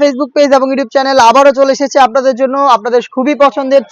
Facebook page এবং YouTube channel আবারও চলে এসেছে আপনাদের জন্য। আপনাদের খুবই পছন্দের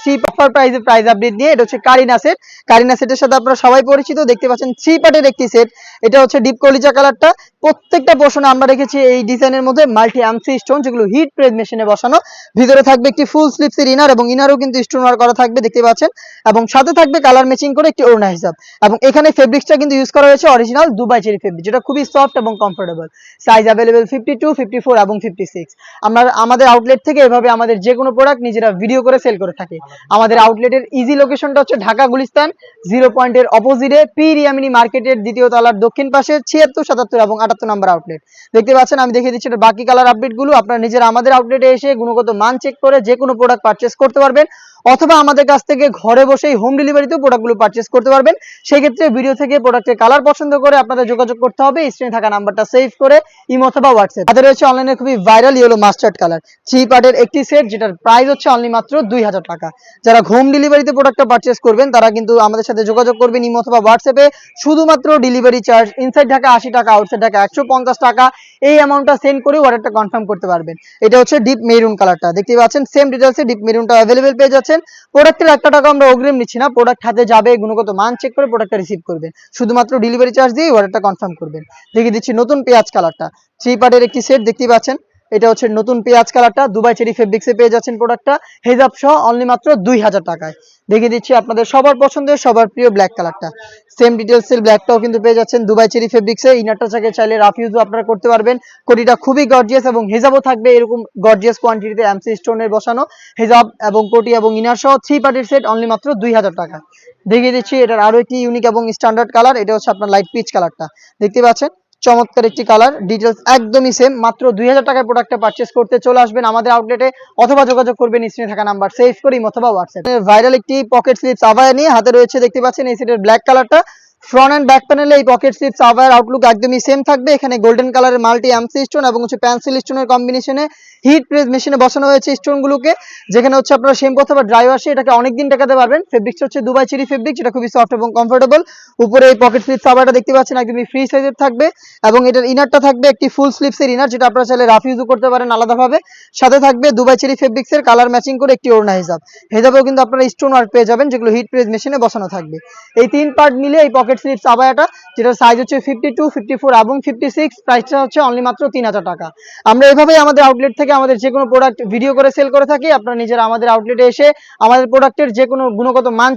নিয়ে। এটা হচ্ছে কারিনা সেট কারিনা সেটের সাথে আপনারা সবাই পরিচিত। দেখতে পাচ্ছেন থ্রি পার্টের একটি সেট এটা হচ্ছে ডিপ কলিজা কালারটা প্রত্যেকটা পোর্শনে আমরা রেখেছি এই ডিজাইনের মধ্যে মাল্টি আমসি স্টোন যেগুলো হিট প্রেস মেশিনে বসানো। ভিতরে থাকবে একটি ফুল স্লিপসের ইনার এবং ইনারও কিন্তু স্টোন ওয়ার করা থাকবে, দেখতে পাচ্ছেন? এবং সাথে থাকবে কালার ম্যাচিং করে একটি ওড়না হিসাব এবং এখানে ফেব্রিক্সটা কিন্তু ইউজ করা হয়েছে অরিজিনাল দুবাই চেরি ফেব্রিক যেটা খুবই সফট এবং comfortable size available fifty two fifty four এবং ফিফটি সিক্স আমরা আমাদের আউটলেট থেকে এভাবে আমাদের যে কোনো প্রোডাক্ট নিজেরা ভিডিও করে সেল করে থাকি। আমাদের আউটলেটের ইজি লোকেশনটা হচ্ছে ঢাকা গুলিস্তান জিরো পয়েন্টের অপোজিটে পি রিয়ামিনি মার্কেটের দ্বিতীয় তলার দক্ষিণ পাশে ছিয়াত্তর, সাতাত্তর এবং আটাত্তর নম্বর আউটলেট দেখতে পাচ্ছেন, আমি দেখিয়ে দিচ্ছি এটা বাকি কালার আপডেটগুলো। আপনারা নিজেরা আমাদের আউটলেটে এসে গুণগত মান চেক করে যে কোনো প্রোডাক্ট পারচেস করতে পারবেন। অথবা আমাদের কাছ থেকে ঘরে বসেই হোম ডেলিভারিতেও প্রোডাক্টগুলো পারচেস করতে পারবেন। সেই ক্ষেত্রে ভিডিও থেকে প্রোডাক্টের কালার পছন্দ করে আপনাদের যোগাযোগ করতে হবে। স্ক্রিনে থাকা নাম্বারটা সেভ করে ইমো অথবা হোয়াটসঅ্যাপ তাদের রয়েছে অনলাইনে খুবই viral yellow mustard colour three পার্টের একটি সেট যেটার প্রাইস হচ্ছে অনলি মাত্র দুই হাজার টাকা। যারা হোম ডেলিভারিতে প্রোডাক্টটা পারচেস করবেন, তারা কিন্তু আমাদের সাথে যোগাযোগ করবেন ইমো অথবা হোয়াটসঅ্যাপে শুধুমাত্র ডেলিভারি চার্জ ইনসাইড ঢাকা আশি টাকা আউটসাইড ঢাকা একশো পঞ্চাশ টাকা। এই অ্যামাউন্টটা সেন্ড করে অর্ডারটা কনফার্ম করতে পারবেন। এটা হচ্ছে ডিপ মেরুন কালারটা দেখতে পাচ্ছেন সেম ডিটেলসে ডিপ মেরুনটা অ্যাভেলেবেল পেয়ে যাচ্ছেন প্রোডাক্টের একটা টাকা আমরা অগ্রিম নিচ্ছি না। প্রোডাক্ট হাতে যাবে, গুণগত মান চেক করে প্রোডাক্টটা রিসিভ করবেন। শুধুমাত্র ডেলিভারি চার্জ দিয়ে অর্ডারটা কনফার্ম করবেন। দেখিয়ে দিচ্ছি নতুন পেঁয়াজ কালারটা থ্রি পার্টের একটি সেট দেখতেই পাচ্ছেন। এটা হচ্ছে নতুন পেঁয়াজ কালারটা। দুবাই চেরি ফেব্রিক্সে পেয়ে যাচ্ছেন প্রোডাক্টটা হেজাব সহ অনলি মাত্র দুই হাজার টাকায়। দেখিয়ে দিচ্ছি আপনাদের সবার পছন্দের, সবার প্রিয় ব্ল্যাক কালারটা। সেম ডিটেলসের ব্ল্যাকটাও কিন্তু পেয়ে যাচ্ছেন দুবাই চেরি ফেব্রিক্সে ইনারটা থেকে চাইলে রাফ ইউজও আপনারা করতে পারবেন। কোটিটা খুবই গর্জিয়াস এবং হেজাবও থাকবে এরকম গর্জিয়াস কোয়ান্টিটিতে এমসি স্টোনের বসানো। হেজাব এবং কোটি এবং ইনার সহ থ্রি পার্টির সেট অনলি মাত্র দুই হাজার টাকা। দেখিয়ে দিচ্ছি এটার আরও একটি ইউনিক এবং স্ট্যান্ডার্ড কালার এটা হচ্ছে আপনার লাইট পিচ কালারটা দেখতে পাচ্ছেন? চমৎকার একটি কালার ডিটেলস একদমই সেম মাত্র দুই হাজার টাকায় প্রোডাক্টটা পার্চেস করতে চলে আসবেন আমাদের আউটলেটে অথবা যোগাযোগ করবেন স্ক্রিনে থাকা নাম্বার সেভ করি অথবা হোয়াটসঅ্যাপ ভাইরাল একটি পকেট স্লিপস আভায়া নিয়ে হাতে রয়েছে, দেখতে পাচ্ছেন এই সেটের ব্ল্যাক কালারটা ফ্রন্ট অ্যান্ড ব্যাক প্যানেলে এই পকেট স্লিপস আভায়ার আউটলুক একদমই সেম থাকবে। এখানে গোল্ডেন কালারের মাল্টি অ্যামসি স্টোন এবং হচ্ছে পেন্সিল স্টোনের কম্বিনেশনে হিট প্রেস মেশিনে বসানো হয়েছে স্টোনগুলোকে যেখানে হচ্ছে আপনারা শ্যাম্পু অথবা ড্রাই ওয়াশে এটাকে অনেকদিন টাকাতে পারবেন। ফেব্রিক্স হচ্ছে দুবাই চিরি ফেব্রিক যেটা খুবই সফট এবং কমফোর্টেবল উপরে এই পকেট স্লিপস আভারটা দেখতে পাচ্ছেন একদমই ফ্রি সাইজের থাকবে। এবং এটার ইনারটা থাকবে একটি ফুল স্লিপসের ইনার যেটা আপনারা চাইলে রাফ ইউজও করতে পারেন আলাদাভাবে। সাথে থাকবে দুবাই চেরি ফেব্রিক্সের কালার ম্যাচিং করে একটি ওড়না হিসাব হিসাবেও কিন্তু আপনারা স্টোন ওয়ার্ক পেয়ে যাবেন, যেগুলো হিট প্রেস মেশিনে বসানো থাকবে। এই তিন পার্ট মিলে এই পকেট স্লিপস আবায়াটা যেটার সাইজ হচ্ছে ফিফটি টু ফিফটি ফোর এবং ফিফটি সিক্স প্রাইসটা হচ্ছে অনলি মাত্র তিন হাজার টাকা। আমরা এভাবেই আমাদের আউটলেট থেকে আমাদের যে কোনো প্রোডাক্ট ভিডিও করে সেল করে থাকি, আপনারা নিজেরা আমাদের আউটলেটে এসে আমাদের প্রোডাক্টের যে কোনো গুণগত মান,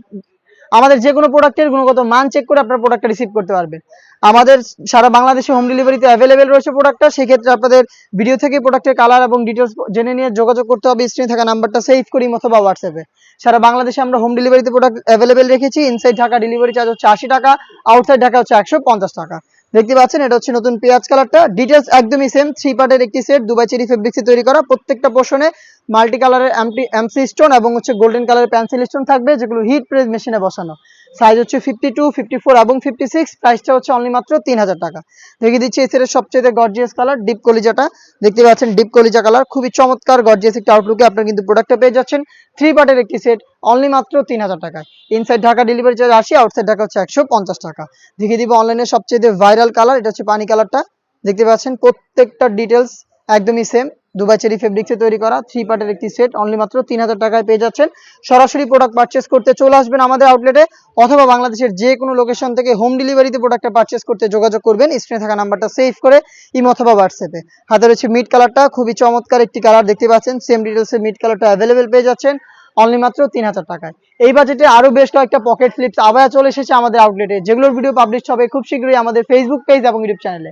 আমাদের যে কোনো প্রোডাক্টের গুণগত মান চেক করে আপনার প্রোডাক্টটা রিসিভ করতে পারবেন। আমাদের সারা বাংলাদেশে হোম ডেলিভারিতে অ্যাভেলেবেল রয়েছে প্রোডাক্টটা সেক্ষেত্রে আপনাদের ভিডিও থেকে প্রোডাক্টের কালার এবং ডিটেলস জেনে নিয়ে যোগাযোগ করতে হবে স্ক্রিনে থাকা নাম্বারটা সেভ করি অথবা হোয়াটসঅ্যাপে সারা বাংলাদেশে আমরা হোম ডেলিভারিতে প্রোডাক্ট অ্যাভেলেবেল রেখেছি ইনসাইড ঢাকা ডেলিভারি চার্জ হচ্ছে আশি টাকা আউটসাইড ঢাকা হচ্ছে একশো পঞ্চাশ টাকা। দেখতে পাচ্ছেন, এটা হচ্ছে নতুন পেঁয়াজ কালারটা। ডিটেলস একদমই সেম থ্রি পার্টের একটি সেট দুবাই চেরি ফেব্রিক্সে তৈরি করা প্রত্যেকটা পোর্শনে মাল্টি কালারের এমটি, এমসি স্টোন এবং হচ্ছে গোল্ডেন কালারের পেন্সিল স্টোন থাকবে, যেগুলো হিট প্রেস মেশিনে বসানো। সাইজ হচ্ছে ফিফটি টু ফিফটি ফোর এবং ফিফটি সিক্স প্রাইসটা হচ্ছে অনলি মাত্র তিন হাজার টাকা। দেখিয়ে দিচ্ছি এই সেটের সবচেয়ে গর্জিয়াস কালার ডিপ কলিজাটা। দেখতে পাচ্ছেন ডিপ কলিজা কালার খুবই চমৎকার গর্জিয়াস একটা আউটলুকে আপনারা কিন্তু প্রোডাক্টটা পেয়ে যাচ্ছেন। থ্রি পার্টের একটি সেট অনলি মাত্র তিন হাজার টাকায় ইনসাইড ঢাকা ডেলিভারি চার্জ আশি আউটসাইড ঢাকা হচ্ছে একশো পঞ্চাশ টাকা। দেখিয়ে দিব অনলাইনে সবচেয়ে ভাইরাল কালার এটা হচ্ছে পানি কালারটা দেখতে পাচ্ছেন প্রত্যেকটা ডিটেলস একদমই সেম দুবাই চেরি ফেব্রিক্সে তৈরি করা থ্রি পার্টের একটি সেট অনলি মাত্র তিন হাজার টাকায় পেয়ে যাচ্ছেন। সরাসরি প্রোডাক্ট পারচেস করতে চলে আসবেন আমাদের আউটলেটে অথবা বাংলাদেশের যে কোনো লোকেশন থেকে হোম ডেলিভারিতে প্রোডাক্টটা পারচেস করতে যোগাযোগ করবেন। স্ক্রিনে থাকা নাম্বারটা সেভ করে ইম অথবা হোয়াটসঅ্যাপে হাতে রয়েছে মিড কালারটা খুবই চমৎকার একটি কালার দেখতে পাচ্ছেন। সেম ডিটেলসের মিড কালারটা অ্যাভেলেবেল পেয়ে যাচ্ছেন অনলি মাত্র তিন হাজার টাকায়। এই বাজেটে আরও বেশ কয়েকটা পকেট ফ্লিপস আবার চলে এসেছে আমাদের আউটলেটে যেগুলোর ভিডিও পাবলিশ হবে খুব শীঘ্রই আমাদের ফেসবুক পেজ এবং ইউটিউব চ্যানেলে